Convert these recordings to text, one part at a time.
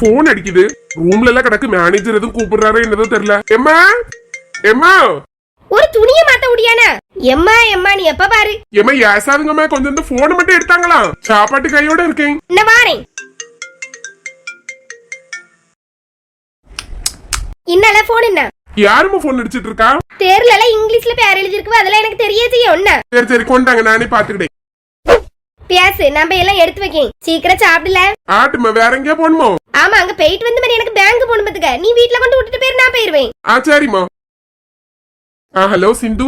Phone அடிக்குது. ரூம்ல எல்லாம் கிடக்கு. மேனேஜர் எதுவும் கூப்பிடுறாரோ என்னதோ தெரியல. எம்மா? எம்மா? ஒரு துணிய மாத்த முடியானா எம்மா எம்மா நீ எப்ப பாரு. எம்மா ஏசாதுங்கம்மா கொஞ்சம் இந்த போனை மட்டும் எடுத்தாங்களாம் சாப்பாட்டு கையோட இருக்கேன். என்ன வாரேன். இன்னல போன் என்ன? யாரும்மா போன் அடிச்சிட்டு இருக்கா? எல்லாம் இங்கிலீஷ்ல பேர் எழுதிருக்கு அதெல்லாம் எனக்கு தெரியாது என்ன? சரி சரி கொண்டாங்க. நானே பாத்துக்கிட்டேன் பேசு நம்ம எல்லாம் எடுத்து வைக்கேன். சீக்கிரம் சாப்பிடல. ஆட்டுமா வேற எங்கேயா போகணுமோ? ஆமா அங்க போயிட்டு வந்து மாதிரி எனக்கு பேங்க் போகணும் பாத்துக்க நீ வீட்ல கொண்டு விட்டுட்டு போயிரு நான் போயிருவேன். ஆ சரிம்மா. ஆ ஹலோ சிந்து.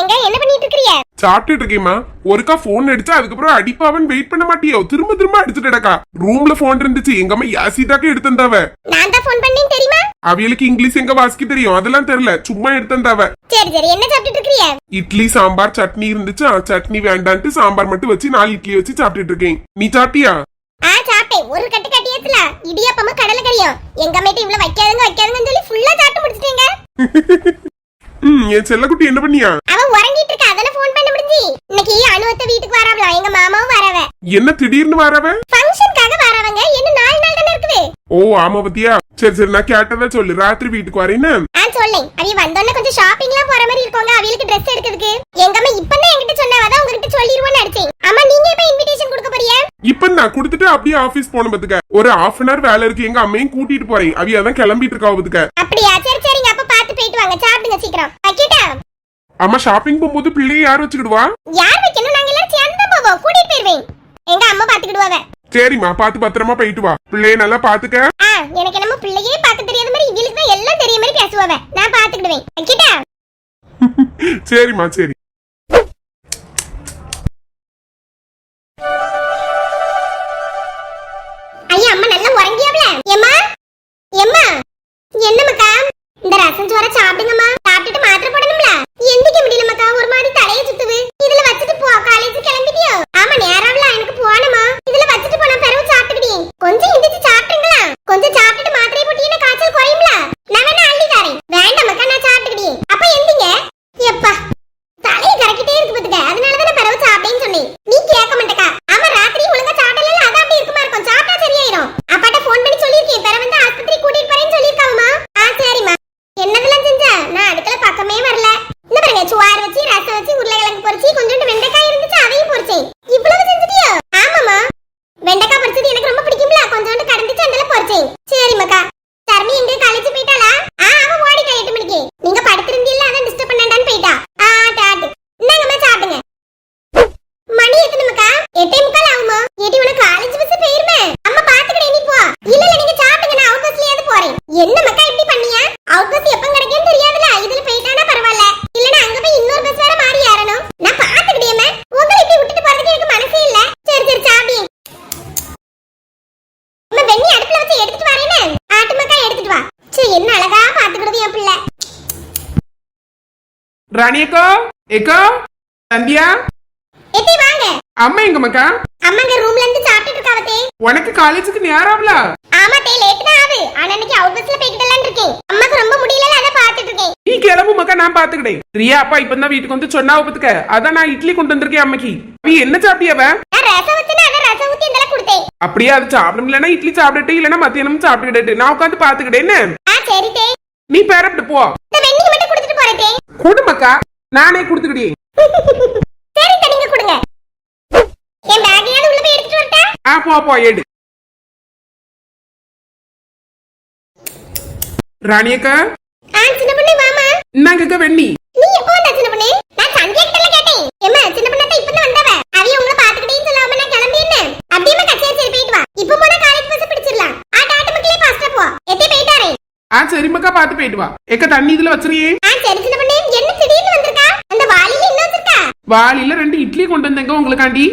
எங்க? என்ன பண்ணிட்டு இருக்கீங்க சாப்பிட்டுட்டு இருக்கேம்மா. ஒருக்கா போன் அடிச்சா அதுக்கப்புறம் அடிப்பாவன் வெயிட் பண்ண மாட்டியோ? திரும்ப திரும்ப அடிச்சுட்டடக்கா ரூம்ல போன் இருந்துச்சு. எங்க அம்மா யாசிட்டாக்க எடுத்திருந்தாவ நான் தான் போன் பண்ணேன் தெரியுமா? அவியலுக்கு இங்கிலீஷ் எங்க வாசிக்க தெரியும்? அதெல்லாம் தெரியல. சும்மா எடுத்திருந்தாவ சரி சரி. என்ன சாப்பிட்டுட்டு இருக்கீங்க இட்லி சாம்பார் சட்னி இருந்துச்சு? ஆ, சட்னி வேண்டான்ட்டு சாம்பார் மட்டும் வச்சு நாலு இட்லி வச்சு சாப்பிட்டுட்டு இருக்கேன். நீ சாப்பிட்டியா? ஆ சாப்பிட்டேன். ஒரு கட்டு கட்டியத்துல இடியாப்பமும் கடலை கறியும் எங்க அம்மிட்ட இவ்வளவு வைக்காதுங்க வைக்காதுங்கன்னு சொல்லி ஃபுல்லா சாப்பிட்டு முடிச்சிட்டேங்க. ம் என் செல்லக்குட்டி என்ன பண்ணியா? அவ உறங்கிட்டு இருக்கா அதான ஃபோன் பண்ண முடிஞ்சு. இன்னைக்கு அனுவத்த வீட்டுக்கு வராவலாம் எங்க மாமாவும் வரவ. என்ன திடீர்னு வரவ? ஃபங்க்ஷனுக்காக வரவங்க இன்னும் நாலு நாள் தானே இருக்குது. ஓ ஆமா பத்தியா. சரி சரி நான் கேட்டதா சொல்லு ராத்திரி வீட்டுக்கு வரேன்னு ஆ சொல்லேன். அவிய வந்தோடனே கொஞ்சம் ஷாப்பிங்லாம் போற மாதிரி இருக்கோங்க அவியலுக்கு ட்ரெஸ் எடுக்கிறதுக்கு. எங்க அம்மா இப்பதான் என்கிட்ட சொன்னாவ அதான் உங்ககிட்ட சொல்லிடுவோம்னு அடிச்சேன் அம்மா நீங்க எப்ப இன்விடேஷன் கொடுக்க போறியா இப்ப நான் கொடுத்துட்டு அப்படியே ஆபீஸ் போன பத்துக்க. ஒரு ஹாஃப் அன் ஹவர் வேலை இருக்கு எங்க அம்மையும் கூட்டிட்டு போறேன். அவிய அதான் கிளம்பிட்டு இருக்கா பத்துக்க. அப்படியா? சரி சரிங்க. போயிட்டு வாங்க சாப்பிடுங்க சீக்கிரம். வைக்கட்டா? அம்மா ஷாப்பிங் போகும்போது பிள்ளைய யார் வச்சுக்கிடுவா? யார் வைக்கணும்? நாங்க எல்லாரும் சேர்ந்து தான் போவோம். கூட்டிட்டு போயிருவேன். எங்க அம்மா பாத்துக்கிடுவாங்க சரிம்மா பார்த்து பத்திரமா போயிட்டு வா. பிள்ளைய நல்லா பாத்துக்க ஆ எனக்கு என்னமோ பிள்ளையே பார்க்க தெரியாத மாதிரி இவளுக்கு தான் எல்லாம் தெரிய மாதிரி பேசுவாவ நான் பாத்துக்கிடுவேன் வைக்கட்டா? சரிம்மா சரி ஐயா அம்மா நல்லா உறங்கியாவல எம்மா எம்மா என்ன மக்கா இந்த ரசம் சோற சாப்பிடுங்கம்மா சாப்பிட்டுட்டு மாத்திரை போடணும்ல எந்திக்க முடியல மக்கா ஒரு மாதிரி தலைய சுத்துது இதுல வச்சுட்டு போ காலேஜ் கிளம்பிட்டியோ ஆமா நேரம்ல எனக்கு போனமா இதுல வச்சுட்டு போனா பிறகு சாப்பிட்டுக்கிட்டே கொஞ்சம் எந்திரிச்சு சாப்பிட்டுங்களா கொஞ்சம் சாப்பிட்டுட்டு மாத்திரை போட்டீங்கன்னா காய்ச்சல் குறையும்ல நான் வேணா அள்ளி தரேன் வேண்டாம் மக்கா நான் சாப்பிட்டுக்கிட்டே அப்ப எந்திங்க எப்பா தலையை கறக்கிட்டே இருக்கு பாத்துக்க அதனால தான் பிறகு சாப்பிட்டேன்னு சொன்னேன் நீ கேட்க மாட்டேக்கா ஆமா ராத்திரி ஒழுங்கா சாப்பிடல அதான் அப்படி இருக்குமா இருக்கும் சாப்பிட்டா சரியாயிரும் அப்பாட்ட ஃபோன் பண்ணி சொல்லிருக்கேன் பிற வந்து ஆஸ்பத்திரி கூட்டிட்டு போறேன்னு சொல்லிருக்காமா ஆ சரிம்மா என்னதெல்லாம் செஞ்ச நான் அடுக்கல பக்கமே வரல இந்த பாருங்க சுவார் வச்சு ரசம் வச்சு உருளைக்கிழங்கு பொரிச்சு கொஞ்சோண்டு வெண்டைக்காய் இருந்துச்சு அதையும் பொரிச்சேன் இவ்வளவு செஞ்சுட்டியோ ஆமாமா வெண்டைக்காய் பொரிச்சது எனக்கு ரொம்ப பிடிக்கும்ல கொஞ்சோண்டு கடந்துச்சு அதனால பொரிச்சேன் சரிம்மாக்கா சர்மி எங்க காலேஜ் போயிட்டாளா ஆ அவ ஓடிட்டா எட்டு மணிக்கு நீங்க படுத்திருந்தீல்ல அதான் டிஸ்டர்ப் பண்ணாண்டான்னு போயிட்டா ஆ டாட்டு இந்தாங்கம்மா சாப்பிடுங்க மணி எத்தனைமக்கா எட்டே முக்கால் ஆகுமா ஏடி உனக்கு காலேஜ் பஸ் போயிருமே அம்மா பாத்துக்கிட்டே நீ போ இல்ல இல்ல நீங்க சாப்பிடுங்க நான் அவுட் பஸ்லயாவது போறேன் என்ன மக்கா இப்படி பண்ணியா அவுட் பஸ் எப்ப கிடைக்கும் தெரியாதுல இதுல போயிட்டானா பரவாயில்ல இல்லனா அங்க போய் இன்னொரு பஸ் வேற மாறி ஏறணும் நான் பாத்துக்கிட்டேமே உங்களை இப்படி விட்டுட்டு போறதுக்கு எனக்கு மனசே இல்ல சரி சரி சாப்பிடு அம்மா வெண்ணி அடுப்புல வச்சு எடுத்துட்டு வரேனே ஆட்டு மக்கா எடுத்துட்டு வா சரி என்ன அழகா பாத்துக்கிடுது என் பிள்ளை ராணியக்கோ ஏக்கோ சந்தியா எத்தி வாங்க. அம்மா எங்க மக்கா? அம்மாங்க ரூம்ல இருந்து சாப்பிட்டுட்டு இருக்காவத்தே உனக்கு காலேஜுக்கு நேரம் ஆகல. ஆமா தே லேட் தான் ஆகுது. ஆனா இன்னைக்கு அவுட் பஸ்ல போய்கிட்டலாம் இருக்கேன். அம்மாக்கு ரொம்ப முடியல அத பாத்துட்டு இருக்கேன். நீ கிளம்பு மக்கா நான் பாத்துக்கிட்டேன் பிரியா அப்பா இப்பதான் வீட்டுக்கு வந்து சொன்னா பத்துக்க அதான் நான் இட்லி கொண்டு வந்திருக்கேன் அம்மைக்கு. நீ என்ன சாப்பிட்டியாவ நான் ரசம் வச்சுனா அத ரசம் ஊத்தி இதெல்லாம் கொடுத்தேன். அப்படியே அது சாப்பிடும் இல்லைன்னா இட்லி சாப்பிட்டுட்டு இல்லைன்னா மத்தியானம் சாப்பிட்டுக்கிட்டு நான் உட்காந்து பாத்துக்கிட்டேன்னு ஆ சரி தே. நீ பேரப்பிட்டு போ. இந்த வெண்ணி மட்டும் கொடுத்துட்டு போறேன் தே. கொடு மக்கா. நானே கொடுத்துக்கிட்டே சரி தே நீங்க கொடுங்க. என் பேக்கையாவது உள்ள போய் எடுத்துட்டு வரட்டா? ஆ போ போ எடு. ராணியக்கா ஆ சின்ன பொண்ணு வாமா இந்தாங்க வெண்ணி. நீ எப்போ வந்த சின்ன பொண்ணு? நான் சந்தியா கிட்ட கேட்டேன். ஏமா சின்ன பொண்ணு இப்பதான் வந்தவ. அவிய உங்களை பாத்துக்கிட்டே சொல்லாம நான் கிளம்பி என்ன அப்படியே கச்சேரி சரி போயிட்டு வா. இப்போ போனா காலேஜ் பஸ் பிடிச்சிடலாம். ஆ டாட்டு மக்களே ஃபாஸ்டா போ. எத்தே போயிட்டாரே ஆ சரி மக்கா பாத்து போயிட்டு வா. எக்க தண்ணி இதுல வச்சிருக்கே ஆ சரி சின்ன பொண்ணு. என்ன திடீர்னு வந்திருக்கா அந்த வாளியில என்ன வச்சிருக்கா வாளியில ரெண்டு இட்லி கொண்டு வந்தேங்க உங்களுக்காண்டி.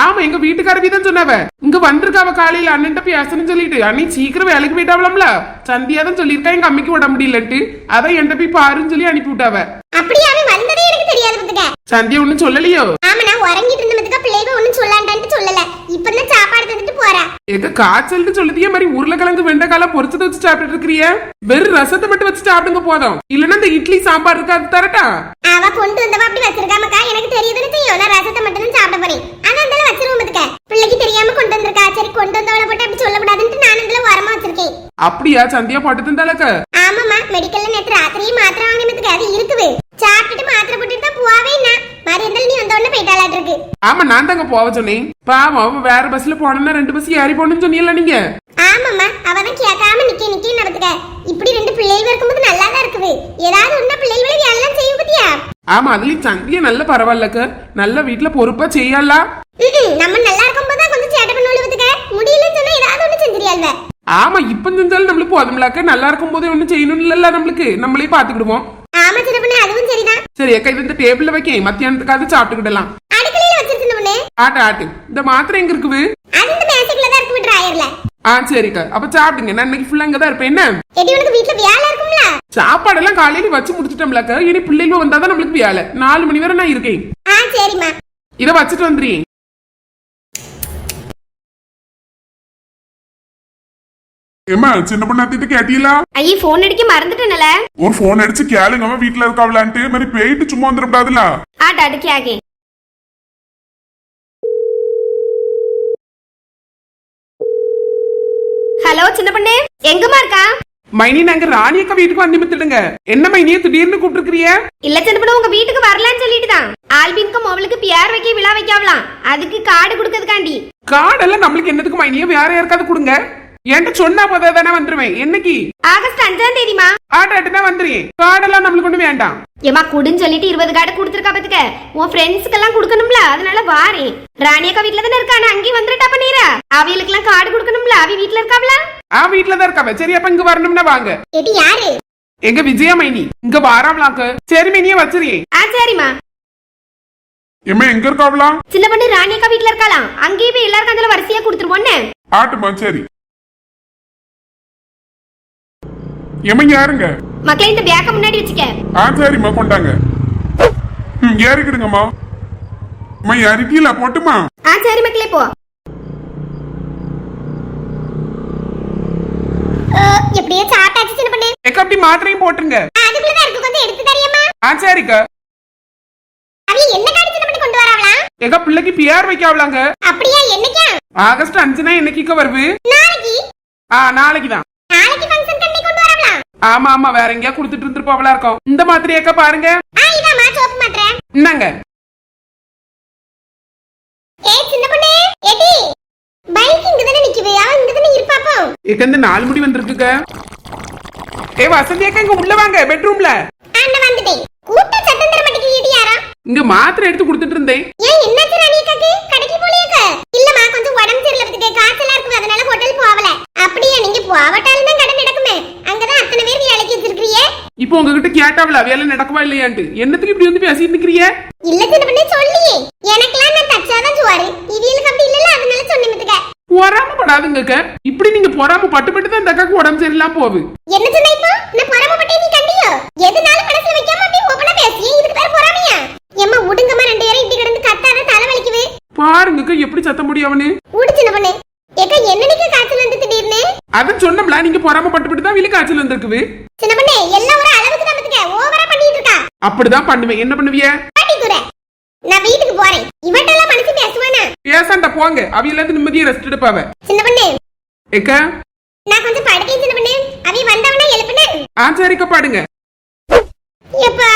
ஆமா எங்க வீட்டுக்காரவி தான் சொன்னவ. இங்க வந்திருக்காவ காலையில அண்ணன்ட்ட பேசணும்னு சொல்லிட்டு. அண்ணி சீக்கிரம் வேலைக்கு போயிட்டாவலாம்ல சந்தியா தான் சொல்லியிருக்கா எங்க அம்மிக்கு விட முடியலட்டு அதான் என்கிட்ட போய் பாருன்னு சொல்லி அனுப்பி விட்டாவ சந்தியா ஒண்ணும் சொல்லலையோ? ஆமா நான் உறங்கிட்டு இருந்ததுக்கு பிள்ளைங்க ஒண்ணும் சொல்லாண்டான்ட்டு சொல்லல இப்பதான் சாப்பாடு தந்துட்டு போறா எங்க காய்ச்சல்னு சொல்லுதியே மாதிரி உருளைக்கிழங்கு வெண்டைக்கால பொரிச்சதை வச்சு சாப்பிட்டு இருக்கிறிய? வெறும் ரசத்தை மட்டும் வச்சு சாப்பிடுங்க போதும். இல்லன்னா இந்த இட்லி சாம்பார் இருக்கா அது தரட்டா? அவ கொண்டு வந்தவ அப்படி வச்சிருக்காமக்கா எனக்கு தெரியுதுன்னு தெரியும் நான் ரசத்தை மட்டும் தான் சாப்பிட போறேன். ஆனா அந்த வச்சிருவோம் பாத்துக்க. பிள்ளைக்கு தெரியாம கொண்டு வந்திருக்கா. சரி கொண்டு வந்தவளை போட்டு அப்படி சொல்லக்கூடாதுன்ட்டு நான் அதுல உரமா வச்சிருக்கேன். அப்படியா சந்தியா போட்டு தந்தாலக்க ஆமாமா மெடிக்கல்ல நேத்து ராத்திரியே மாத்திரை வாங்கினதுக்கு அது இருக்குது சாப்பிட்டுட்டு மாத்திரை போட்டுட்டு தான் போவே மாதிரி இருந்தாலும் நீ வந்த உடனே போயிட்டாலாட்டு இருக்கு. ஆமா நான் தாங்க போக சொன்னேன். பாவம் அவ வேற பஸ்ல போனா ரெண்டு பஸ் ஏறி போகணும்னு சொன்னீங்கல்ல நீங்க? ஆமாம்மா அவதான் கேட்காம நிக்க நிக்க நடத்துக்க இப்படி ரெண்டு பிள்ளைகள் இருக்கும்போது நல்லா தான் இருக்குது. ஏதாவது ஒண்ணா பிள்ளைகளை எல்லாம் செய்ய பத்தியா? ஆமா அதுலயும் சந்தியா நல்ல பரவாயில்லக்க நல்ல வீட்டுல பொறுப்பா செய்யலாம் ம்ம், நம்ம நல்லா இருக்கும்போது தான் கொஞ்சம் சேட்டை பண்ண பத்துக்க. முடியலன்னு சொன்னா ஏதாவது ஒண்ணு செஞ்சிரியாள்வ ஆமா இப்ப செஞ்சாலும் நம்மளுக்கு போதும்லாக்க நல்லா இருக்கும் போதே ஒண்ணும் செய்யணும் நம்மளுக்கு. நம்மளே பாத்துக்கிடுவோம் ஆமா சின்ன பொண்ணு அதுவும் சரிதான் சரி அக்கா இது இந்த டேபிள்ல வைக்க. மத்தியானத்துக்காவது சாப்பிட்டுக்கிடலாம். ஆட்டு ஆட்டு. இந்த மாத்திரை எங்க இருக்குது? ஆ சரிக்கா. அப்ப சாப்பிடுங்க. நான் இன்னைக்கு ஃபுல்லா இங்க தான் இருப்பேன். என்ன? இருக்கும்ல? சாப்பாடெல்லாம் காலையில வச்சு முடிச்சிட்டோம்லக்கா. இனி பிள்ளைங்க வந்தாதான் நம்மளுக்கு வேலை. நாலு மணி வரை நான் இருக்கேன். இதை வச்சுட்டு வந்துடுறேன் ஏமா சின்ன பொண்ணாத்திட்டு கேட்டீங்களா? ஐயே போன் அடிக்க மறந்துட்டேனல. ஒரு போன் அடிச்சு கேளுங்க அவன் வீட்டுல இருக்காவலான்ட்டு மாதிரி போயிட்டு சும்மா வந்துடக்கூடாதுல ஆட்ட அடுக்கி ஆகே ஹலோ சின்ன பொண்ணு எங்கம்மா இருக்கா? மைனி நாங்க ராணி அக்கா வீட்டுக்கு வந்து நிமித்துடுங்க என்ன மைனியை திடீர்னு கூப்பிட்டுருக்கிறிய இல்ல சின்ன பொண்ணு உங்க வீட்டுக்கு வரலான்னு சொல்லிட்டு தான் ஆல்பின்க்கும் அவளுக்கு பியார் வைக்க விழா வைக்காவலாம். அதுக்கு கார்டு கொடுக்கறதுக்காண்டி. கார்டெல்லாம் நம்மளுக்கு என்னதுக்கு மைனியை வேற யாருக்காவது கொடுங்க. என்கிட்ட சொன்னா போதா தானே வந்துருவேன். என்னைக்கு? ஆகஸ்ட் அஞ்சாம் தேதிமா ஆட்ட ஆட்டு தான் வந்துருவேன். கார்டெல்லாம் நம்மளுக்கு ஒண்ணு வேண்டாம். ஏமா குடுன்னு சொல்லிட்டு இருபது கார்டு கொடுத்துருக்கா பாத்துக்க. உன் ஃப்ரெண்ட்ஸ்க்கு எல்லாம் கொடுக்கணும்ல அதனால வாரேன். ராணி அக்கா வீட்ல தானே இருக்கானு அங்கேயும் வந்துட்டா பண்ணிரா. அவிகளுக்கு எல்லாம் கார்டு கொடுக்கணும்ல அவி வீட்ல இருக்காவல ஆ வீட்டுல தான் இருக்காவ. சரி அப்ப இங்க வரணும்னா வாங்க. எடி யாரு? எங்க விஜயா மைனி இங்க வாராமலாக்கு. சரி மைனியே வச்சிருக்கேன் ஆ சரிம்மா. ஏமா எங்க இருக்காவலாம் சின்ன பொண்ணு ராணி அக்கா வீட்ல இருக்கலாம் அங்கேயே போய் எல்லாருக்கும் அதுல வரிசையா கொடுத்துருவோன்னு ஆட்டுமா சரி. ஏமா யாருங்க? மக்களே இந்த பேக்க முன்னாடி வச்சுக்க. ஆ சரிம்மா கொண்டாங்க. ம் ஏறிக்கிடுங்கம்மா. அம்மா ஏறிட்டீங்களா போட்டுமா? ஆ சரி மக்களே போ. எப்படியோ சாப்பிட்டாச்சு சின்ன பொண்ணு எக்க அப்படி மாத்திரையும் போட்டுருங்க. ஆ, அதுக்குள்ளதான் இருக்கு. கொஞ்சம் எடுத்து தரியம்மா ஆ சரிக்கா. அவிய என்ன கார்டு சின்ன பொண்ணு கொண்டு வராவலாம் எங்க பிள்ளைக்கு பியார் வைக்காவலாங்க அப்படியா என்னைக்கா? ஆகஸ்ட் அஞ்சுனா என்னைக்கு வருது? நாளைக்கு. ஆ நாளைக்கு தான் நாளைக்கு ஃபங்க்ஷன் கண்ணி கொண்டு வரலாம் ஆமா ஆமா வேற எங்கேயா கொடுத்துட்டு இருந்துருப்பாவளா இருக்கும். இந்த பாருங்க. இதாம்மா சோப்பு மாத்திரை என்னங்க? இங்க நாலு முடி வந்திருக்குங்க ஏ வசந்தி அக்கா இங்க உள்ள வாங்க பெட்ரூம்ல இங்க மாத்திரை எடுத்து கொடுத்துட்டு இருந்தேன் ஏன் என்னாச்சு ராணியக்காக்கு கடைக்கு போலியாக்க இல்லம்மா கொஞ்சம் உடம்பு சரியில்லை காய்ச்சலா இருக்குது அதனால ஹோட்டல் போகல அப்படியா நீங்க போவட்டாலும் தான் கடை நடக்குமே அங்கதான் அத்தனை பேர் வேலைக்கு வச்சிருக்கிறியே இப்போ உங்ககிட்ட கேட்டாவல வேலை நடக்குவா இல்லையான்ட்டு? என்னத்துக்கு இப்படி வந்து பேசிட்டு நிக்கிறிய? இல்ல சின்ன பண்ணி சொல்லியே. எனக்கெல்லாம் நான் தச்சாதான் சோறு இவியலுக்கு அப்படி இல்லல அதனால சொன்னிமத்துக்க பொறாம படாதுங்க இப்படி நீங்க பொறாம பட்டு பட்டு தான் இந்த அக்காக்கு உடம்பு சரியில்லாம போகுது. என்ன சொன்ன இப்போ? நான் பொறாமப்பட்டே நீ கண்டியோ? எதுனாலும் மனசுல வைக்காம அப்படியே ஓபனா பேசியே இதுக்கு பேர் பொறாமையா? எம்மா உடுங்கம்மா ரெண்டு பேரும் இப்படி கிடந்து கத்தாத தலை வலிக்குது. பாருங்கக்கா எப்படி சத்த முடியும் அவனு? ஊடு சின்ன பண்ணு ஏக்கா என்னனைக்கு காய்ச்சல் வந்து திடீர்னு? அதான் சொன்னோம்ல நீங்க பொறாம பட்டு பட்டு தான் வீடு காய்ச்சல் வந்திருக்குது சின்ன பண்ணு எல்லாம் ஒரு அளவுக்கு தான் பத்துக்க ஓவரா பண்ணிட்டு இருக்கா அப்படிதான் பண்ணுவேன். என்ன பண்ணுவிய? நான் வீட்டுக்கு போறேன். இவட்டெல்லாம் மனசு பேசுவானா பேசாண்ட போங்க. அவ எல்லாத்தையும் நிம்மதியா ரெஸ்ட் எடுப்பாவ. சின்ன பண்ணு. ஏக்கா? நான் கொஞ்சம் படுக்கேன் சின்ன பண்ணு. அவி வந்தவனா எழுப்புன. ஆ சரிக்கா பாடுங்க. எப்பா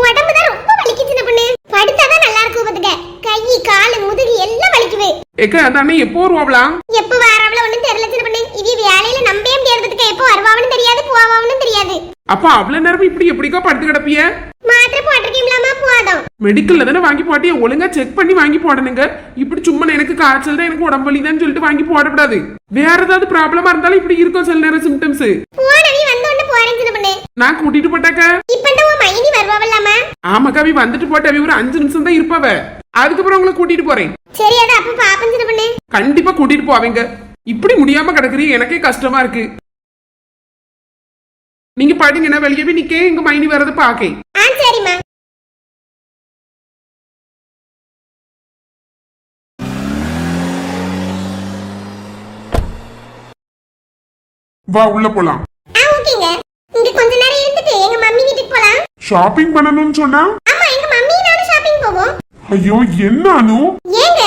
உடம்பு தான் ரொம்ப வலிக்கு சின்ன பண்ணு. படுத்தாதான் நல்லா இருக்கும் பாத்துக்க. கை காலு முதுகு எல்லாம் வலிக்குது. ஏக்கா அதானே எப்போ வருவாங்களாம் எப்ப வாராவள ஒண்ணும் தெரியல சின்ன பண்ணு. இவி வேலையில நம்பவே முடியாது பாத்துக்க. எப்போ தெரியாது அப்ப அவ்வளவு நேரம் இப்படி எப்படிக்கா படுத்து கிடப்பிய? மாத்திரை போட்டிருக்கீங்களாமா போதும். மெடிக்கல்ல தானே வாங்கி போட்டிய? ஒழுங்கா செக் பண்ணி வாங்கி போடணுங்க. இப்படி சும்மா எனக்கு காய்ச்சல் தான் எனக்கு உடம்பு வலிதான்னு சொல்லிட்டு வாங்கி போடக்கூடாது. வேற ஏதாவது ப்ராப்ளமா இருந்தாலும் இப்படி இருக்கும் சில நேரம் சிம்டம்ஸ் போனவி வந்த உடனே போறேன் சின்ன பண்ணு. நான் கூட்டிட்டு போட்டாக்க? இப்ப இந்த உன் மைனி வருவாவல்லாமா ஆமாக்கா அவி வந்துட்டு போட்ட அவி ஒரு அஞ்சு நிமிஷம் தான் இருப்பாவ. அதுக்கப்புறம் உங்களை கூட்டிட்டு போறேன். சரி அது அப்ப பாப்பேன் சின்ன பண்ணு. கண்டிப்பா கூட்டிட்டு போவீங்க. இப்படி முடியாம கிடக்குறீங்க எனக்கே கஷ்டமா இருக்கு. நீங்க பாத்தீங்கன்னா வெளியே போய் நிக்க எங்க மைனி வரத பாக்கேன் ஆ சரிம்மா. வா உள்ள போலாம். ஆ ஓகேங்க. இங்க கொஞ்ச நேரம் இருந்துட்டு எங்க மம்மி வீட்டுக்கு போலாம். ஷாப்பிங் பண்ணணும்னு சொன்னா? ஆமா எங்க மம்மி நானும் ஷாப்பிங் போவோம். ஐயோ என்ன அனு? ஏங்க?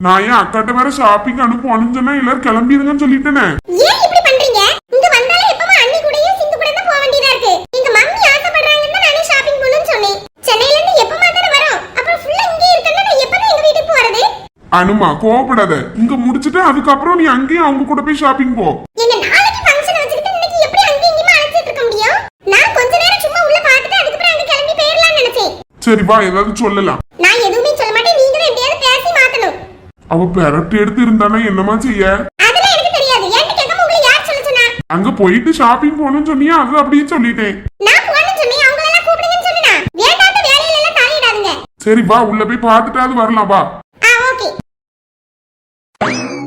நான் ஏன் அக்காட்ட வேற ஷாப்பிங் அனுப்புவான்னு சொன்னா எல்லாரும் கிளம்பிடுங்கன்னு சொல்லிட்டேனே. ஏன் இப்படி பண்றீங்க இங்க வந்தாலே எப்பமா அண்ணி கூடயும் சிந்து கூட தான் போக வேண்டியதா இருக்கு எங்க மம்மி ஆசைப்படுறாங்கன்னு தான் நானே ஷாப்பிங் போகணும்னு சொன்னேன் சென்னையில இருந்து எப்பமா தானே வரோம் அப்புறம் ஃபுல்லா இங்கே இருக்கேன்னா நான் எப்பதான் எங்க வீட்டுக்கு போறது அனுமா கோவப்படாத. இங்க முடிச்சிட்டு அதுக்கப்புறம் நீ அங்கேயும் அவங்க கூட போய் ஷாப்பிங் போ. சரி வா ஏதாவது சொல்லலாம். நான் எதுவுமே சொல்ல மாட்டேன் நீங்களும் எப்படியாவது பேசி மாத்தணும். அவ பெரட்டு எடுத்து இருந்தானா என்னமா செய்ய? அதெல்லாம் எனக்கு தெரியாது. என்கிட்ட கேட்காம உங்களை யார் சொல்ல சொன்னா? அங்க போயிட்டு ஷாப்பிங் போகணும்னு சொன்னியா? அது அப்படியே சொல்லிட்டேன். நான் போன்னு சொன்னேன். அவங்கள எல்லாம் கூப்பிடுங்கன்னு சொன்னா. வேண்டாத வேலையில எல்லாம் தலையிடாதீங்க சரி வா உள்ள போய் பார்த்துட்டாவது வரலாம் வா. ஆ ஓகே